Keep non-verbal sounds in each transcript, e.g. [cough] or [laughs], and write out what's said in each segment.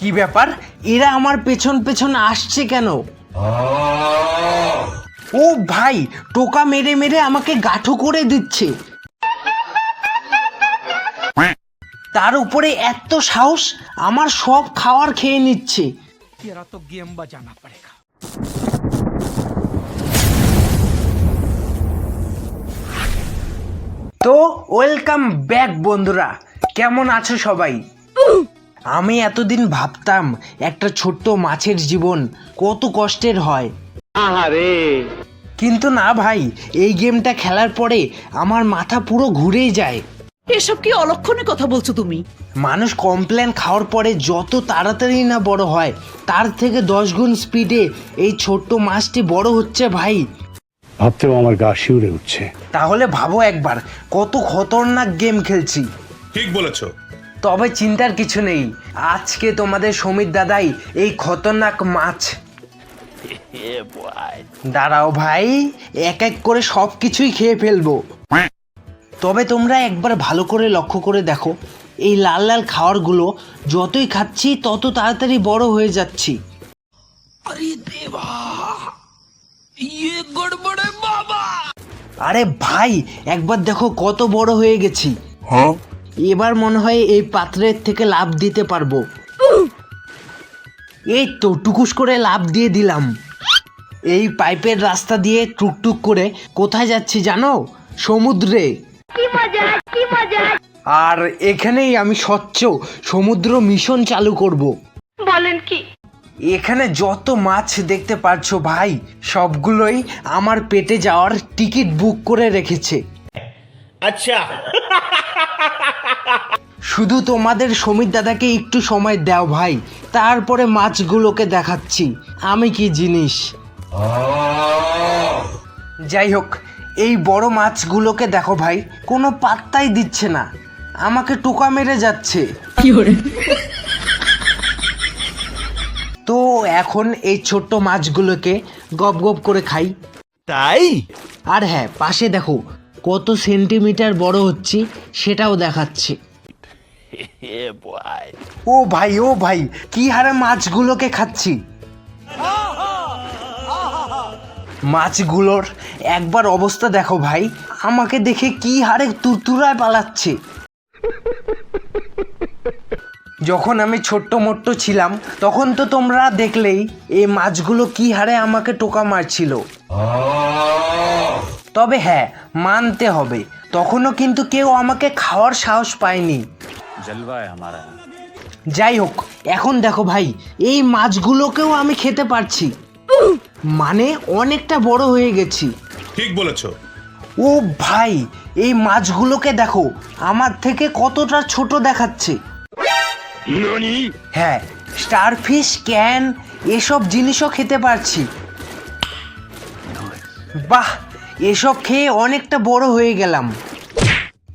কি ব্যাপার? এরা আমার পেছন পেছন আসছে কেন? ও ভাই টোকা মেরে মেরে আমাকে গাঠো করে দিচ্ছে। তার উপরে এত সাহস আমার সব খাওয়ার খেয়ে নিচ্ছে। তো গেম বাজানা পড়েগা তো ওয়েলকাম ব্যাক বন্ধুরা। কেমন আছো সবাই? আমি এতদিন ভাবতাম একটা ছোট্ট মাছের জীবন কত কষ্টের হয়। কিন্তু না ভাই এই গেমটা খেলার পরে আমার মাথা পুরো ঘুরেই যায়। এসব কি অলক্ষণে কথা বলছো তুমি? মানুষ কমপ্লেন খাওয়ার পরে যত তাড়াতাড়ি না বড় হয় তার থেকে দশ গুণ স্পিডে এই ছোট্ট মাছটি বড় হচ্ছে ভাই। ভাবতেও আমার গা শিউরে উঠছে। তাহলে ভাবো একবার কত খতরনাক গেম খেলছি। ঠিক বলেছ। তবে চিন্তার কিছু নেই। আজকে তোমাদের সমীর দাদাই এই খতরনাক মাছ। দাঁড়াও ভাই এক এক করে সব কিছুই খেয়ে ফেলব। তবে তোমরা একবার ভালো করে লক্ষ্য করে দেখো এই লাল লাল খাবারগুলো যতই খাচ্ছি তত তাড়াতাড়ি বড় হয়ে যাচ্ছি। আরে ভাই একবার দেখো কত বড় হয়ে গেছি। এবার মনে হয় এই পাত্রের থেকে লাভ দিতে পারব। এই তো টুকুস করে লাভ দিয়ে দিলাম। এই পাইপের রাস্তা দিয়ে টুকটুক করে কোথায় যাচ্ছি জানো? সমুদ্রে। আর এখানেই আমি স্বচ্ছ সমুদ্র মিশন চালু করব। বলেন কি? এখানে যত মাছ দেখতে পারছ ভাই সবগুলোই আমার পেটে যাওয়ার টিকিট বুক করে রেখেছে। আচ্ছা। শুধু তোমাদের সমীর দাদাকে একটু সময় দাও ভাই তারপরে মাছগুলোকে দেখাচ্ছি। আমি কি জিনিস? যাই হোক এই বড় মাছগুলোকে দেখো ভাই কোনো পাত্তাই দিচ্ছে না। আমাকে টোকা মেরে যাচ্ছে। তো এখন এই ছোট্ট মাছগুলোকে গপ গপ করে খাই। তাই? আর হ্যাঁ পাশে দেখো কত সেন্টিমিটার বড় হচ্ছে সেটাও দেখাচ্ছে। ও ভাই ও ভাই কি হারে মাছগুলোকে খাচ্ছি? মাছগুলোর একবার অবস্থা দেখো ভাই আমাকে দেখে কি হারে তুরতুরায় পালাচ্ছে। যখন আমি ছোট্ট মোট্ট ছিলাম তখন তো তোমরা দেখলেই এই মাছগুলো কি হারে আমাকে টোকা মারছিল। তবে হ্যাঁ মানতে হবে। তখনও কিন্তু কেউ আমাকে খাওয়ার সাহস পায়নি। যাই হোক এখন দেখো ভাই এই মাছগুলোকেও আমি খেতে পারছি। মানে অনেকটা বড় হয়ে গেছি। ঠিক বলেছ। ও ভাই এই মাছগুলোকে দেখো আমার থেকে কতটা ছোট দেখাচ্ছে। হ্যাঁ স্টারফিশ ক্যান এসব জিনিসও খেতে পারছি। বাহ! এসব খেয়ে অনেকটা বড় হয়ে গেলাম।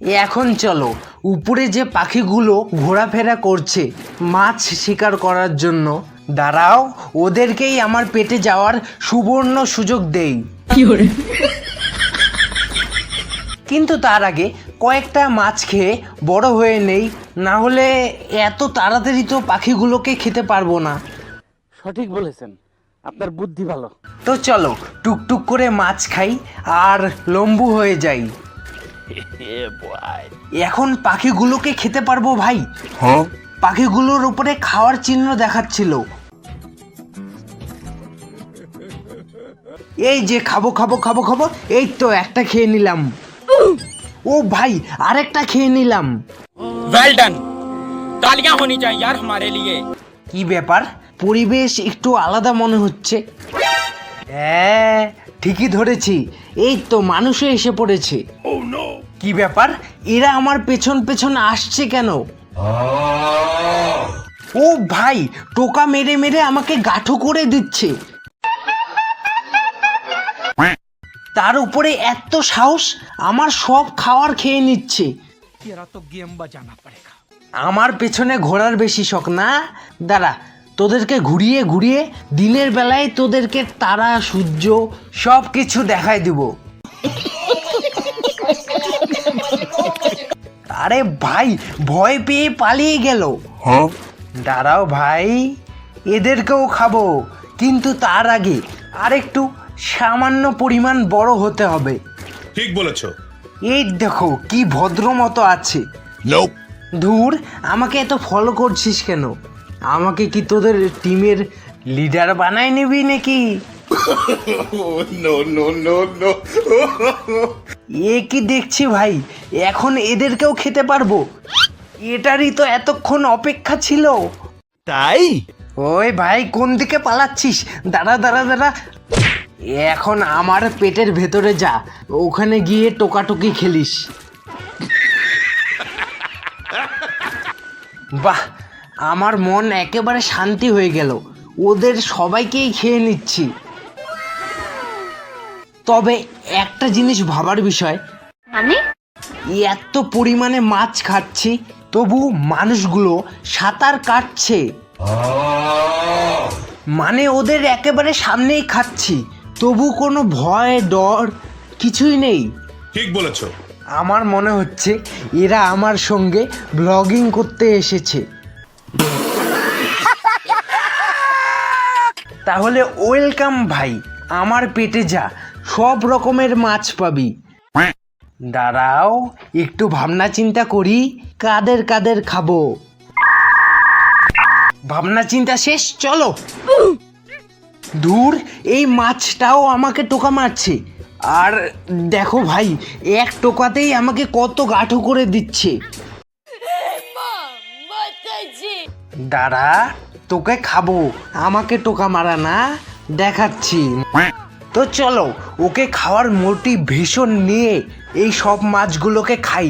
এখন চলো উপরে যে পাখিগুলো ঘোরাফেরা করছে মাছ শিকার করার জন্য। দাঁড়াও ওদেরকেই আমার পেটে যাওয়ার সুবর্ণ সুযোগ দেই। কিন্তু তার আগে কয়েকটা মাছ খেয়ে বড় হয়ে নেই না হলে এত তাড়াতাড়ি তো পাখিগুলোকে খেতে পারব না। সঠিক বলেছেন। আপনার বুদ্ধি ভালো তো চলো টুকটুক করে মাছ খাই আর লম্বু হয়ে যাই এখন পাখিগুলোকে খেতে পারবো ভাই পাখিগুলোর উপরে খাওয়ার চিহ্ন দেখাচ্ছিল এই যে খাবো খাবো খাবো খাবো এই তো একটা খেয়ে নিলাম ও ভাই আরেকটা খেয়ে নিলাম वेल डन तालियां होनी चाहिए यार हमारे लिए কি ব্যাপার পরিবেশ একটু আলাদা মনে হচ্ছে। হ্যাঁ ঠিকই ধরেছি। এই তো মানুষে এসে পড়েছে। কি ব্যাপার? এরা আমার পেছন পেছন আসছে কেন? ও ভাই টোকা মেরে মেরে আমাকে গাঠো করে দিচ্ছে। তার উপরে এত সাহস আমার সব খাওয়ার খেয়ে নিচ্ছে। আমার পেছনে ঘোরার বেশি শখ না? দাঁড়া তোদেরকে ঘুরিয়ে ঘুরিয়ে দিনের বেলায় তোদেরকে তারা সূর্য সব কিছু দেখাই দিব। আরে ভাই ভয় পেয়ে পালিয়ে গেল। দাঁড়াও ভাই এদেরকেও খাব। কিন্তু তার আগে আরেকটু সামান্য পরিমাণ বড় হতে হবে। ঠিক বলেছ। এই দেখো কি ভদ্র মতো আছে ধুর আমাকে এত ফলো করছিস কেন? আমাকে কি তোদের টিমের লিডার বানায় নিবি নাকি? [laughs] এ কি দেখছি ভাই? এখন এদেরকেও খেতে পারব। এটারই তো এতক্ষণ অপেক্ষা ছিল। তাই? ওই ভাই কোন দিকে পালাচ্ছিস? দাঁড়া দাঁড়া দাঁড়া। এখন আমার পেটের ভেতরে যা। ওখানে গিয়ে টোকাটুকি খেলিস। বাহ! আমার মন একেবারে শান্তি হয়ে গেল। ওদের সবাইকেই খেয়ে নিচ্ছি। তবে একটা জিনিস ভাবার বিষয়। মানে? এত পরিমাণে মাছ খাচ্ছি তবু মানুষগুলো সাঁতার কাটছে। মানে ওদের একেবারে সামনেই খাচ্ছি তবু কোনো ভয় ডর কিছুই নেই। ঠিক বলেছ। আমার মনে হচ্ছে এরা আমার সঙ্গে ব্লগিং করতে এসেছে। তাহলে ওয়েলকাম ভাই, আমার পেটে যা, সব রকমের মাছ পাবি। দাঁড়াও, একটু ভাবনা চিন্তা করি, কাদের কাদের খাব? ভাবনা চিন্তা শেষ, চলো। দূর, এই মাছটাও আমাকে টোকা মারছে। আর দেখো ভাই, এক টোকাতেই আমাকে কত গাঠো করে দিচ্ছে। দাঁড়া তোকে খাব। আমাকে টোকা মারা না দেখাচ্ছি। তো চলো ওকে খাওয়ার মোটিভেশন নিয়ে এই সব মাছগুলোকে খাই।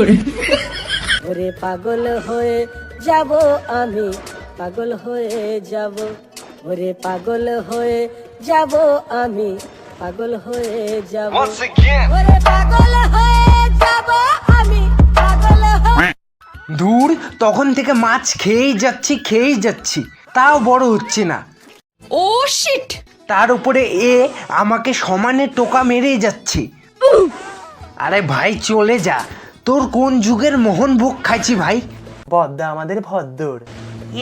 ওরে? পাগল হয়ে যাব আমি পাগল হয়ে যাব। ওরে পাগল হয়ে যাব আমি পাগল হয়ে যাব। ওরে পাগল হয়ে যাব আমি দূর তখন থেকে মাছ খেয়েই যাচ্ছি খেয়েই যাচ্ছি। তাও বড় হচ্ছে না। ও শিট তার উপরে এ আমাকে সমানে টোকা মেরেই যাচ্ছে। আরে ভাই চলে যা। তোর কোন যুগের মোহন ভোগ খাইছি ভাই? বদ্দা আমাদের ভদ্দর।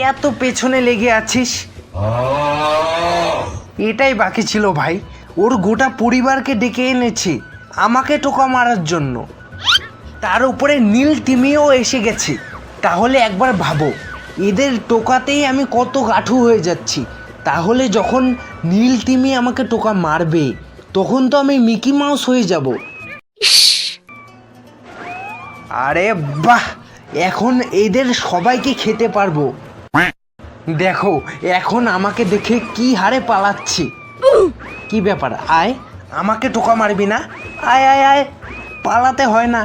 এত পেছনে লেগে আছিস? এটাই বাকি ছিল ভাই। ওর গোটা পরিবারকে ডেকে এনেছে। আমাকে টোকা মারার জন্য। তার উপরে নীল টিমিও এসে গেছে। তাহলে একবার ভাবো, এদের টোকাতেই আমি কত গাঠু হয়ে যাচ্ছি। তাহলে যখন নীল টিমি আমাকে টোকা মারবে, তখন তো আমি মিকি মাউস হয়ে যাব। আরে বাহ! এখন এদের সবাইকে খেতে পারব। দেখো, এখন আমাকে দেখে কি হারে পালাচ্ছে। কি ব্যাপার? আয়, আমাকে টোকা মারবি না? আয় আয় আয়, পালাতে হয় না।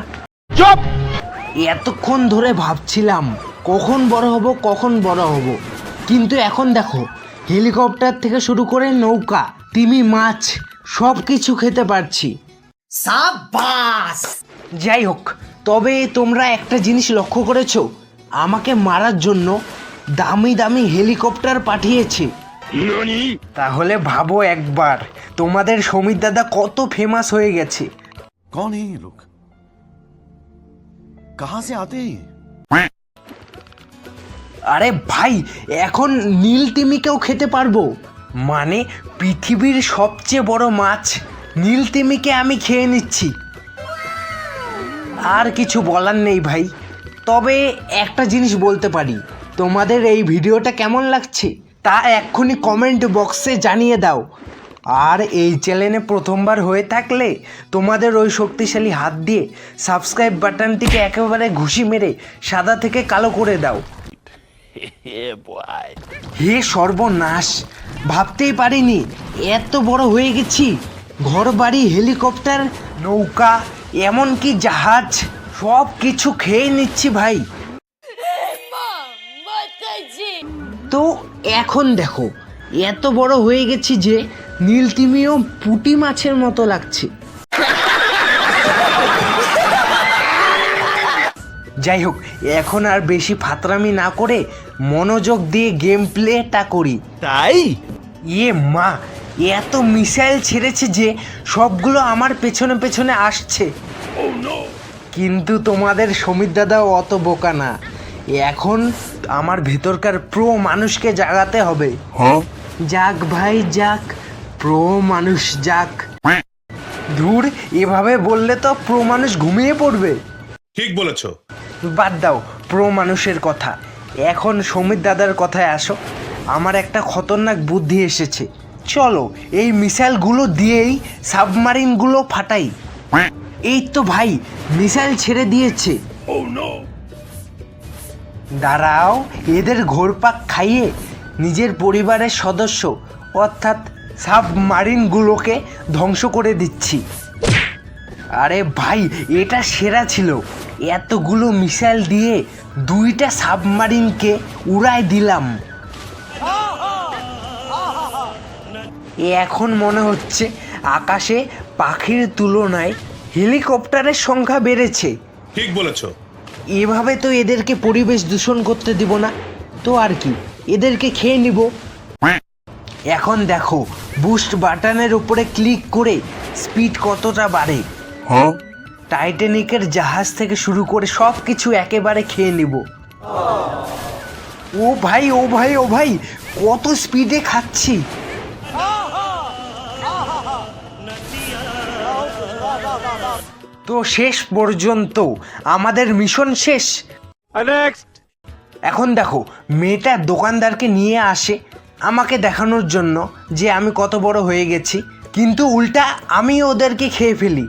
চুপ! এতক্ষণ ধরে ভাবছিলাম কখন বড় হব কখন বড় হব। কিন্তু এখন দেখো হেলিকপ্টার থেকে শুরু করে নৌকা তিমি মাছ সব কিছু খেতে পারছি। যাই হোক তবে তোমরা একটা জিনিস লক্ষ্য করেছ আমাকে মারার জন্য দামি দামি হেলিকপ্টার পাঠিয়েছে। তাহলে ভাবো একবার তোমাদের সমীর দাদা কত ফেমাস হয়ে গেছে। কোন লোক कहां से आते हैं ये? আরে ভাই এখন নীল তিমিকেও খেতে পারবো মানে পৃথিবীর সবচেয়ে বড় মাছ নীল তিমিকে আমি খেয়ে নিচ্ছি আর কিছু বলার নেই ভাই তবে একটা জিনিস বলতে পারি তোমাদের এই ভিডিওটা কেমন লাগছে তা এক্ষুনি কমেন্ট বক্সে জানিয়ে দাও আর এই চ্যানেলে প্রথমবার হয়ে থাকলে তোমাদের ওই শক্তিশালী হাত দিয়ে সাবস্ক্রাইব বাটনটিকে একেবারে ঘুষি মেরে সাদা থেকে কালো করে দাও। হে সর্বনাশ ভাবতেই পারিনি এত বড় হয়ে গেছি। ঘর বাড়ি হেলিকপ্টার নৌকা এমনকি জাহাজ সব কিছু খেয়ে নিচ্ছি ভাই। [laughs] তো এখন দেখো এত বড় হয়ে গেছি যে নীল তিমিও পুঁটি মাছের মতো লাগছে। যাই হোক এখন আর বেশি ফাতরামি না করে মনোযোগ দিয়ে গেম প্লেটা করি। তাই? ইয়ে মা এত মিসাইল ছেড়েছে যে সবগুলো আমার পেছনে পেছনে আসছে। কিন্তু তোমাদের সমীর দাদাও অত বোকা না। এখন আমার ভেতরকার প্রো মানুষকে জাগাতে হবে। যাক ভাই যাক। প্রো মানুষ যাক। ধুর এভাবে বললে তো প্রো মানুষ ঘুমিয়ে পড়বে। ঠিক বলেছ। বাদ দাও প্রো মানুষের কথা। এখন সমীর দাদার কথায় আসো। আমার একটা খতরনাক বুদ্ধি এসেছে। চলো এই মিসাইলগুলো দিয়েই সাবমারিনগুলো ফাটাই। এই তো ভাই মিসাইল ছেড়ে দিয়েছে। দাঁড়াও এদের ঘোরপাক খাইয়ে নিজের পরিবারের সদস্য অর্থাৎ সাবমারিনগুলোকে ধ্বংস করে দিচ্ছি। আরে ভাই এটা সেরা ছিল। এতগুলো মিসাইল দিয়ে দুইটা সাবমারিনকে উড়ায় দিলাম। এখন মনে হচ্ছে আকাশে পাখির তুলনায় হেলিকপ্টারের সংখ্যা বেড়েছে। ঠিক বলেছ। এভাবে তো এদেরকে পরিবেশ দূষণ করতে দিব না। তো আর কি এদেরকে খেয়ে নিব। এখন দেখো বুস্ট বাটনের উপরে ক্লিক করে স্পিড কতটা বাড়ে। হ্যাঁ? টাইটানিকের জাহাজ থেকে শুরু করে সব কিছু একেবারে খেয়ে নিব। ও ভাই ও ভাই ও ভাই কত স্পিডে খাচ্ছি। তো শেষ পর্যন্ত আমাদের মিশন শেষ। এখন দেখো মেয়েটা দোকানদারকে নিয়ে আসে। আমাকে দেখানোর জন্য যে আমি কত বড় হয়ে গেছি, কিন্তু উল্টা আমি ওদেরকে খেয়ে ফেলি।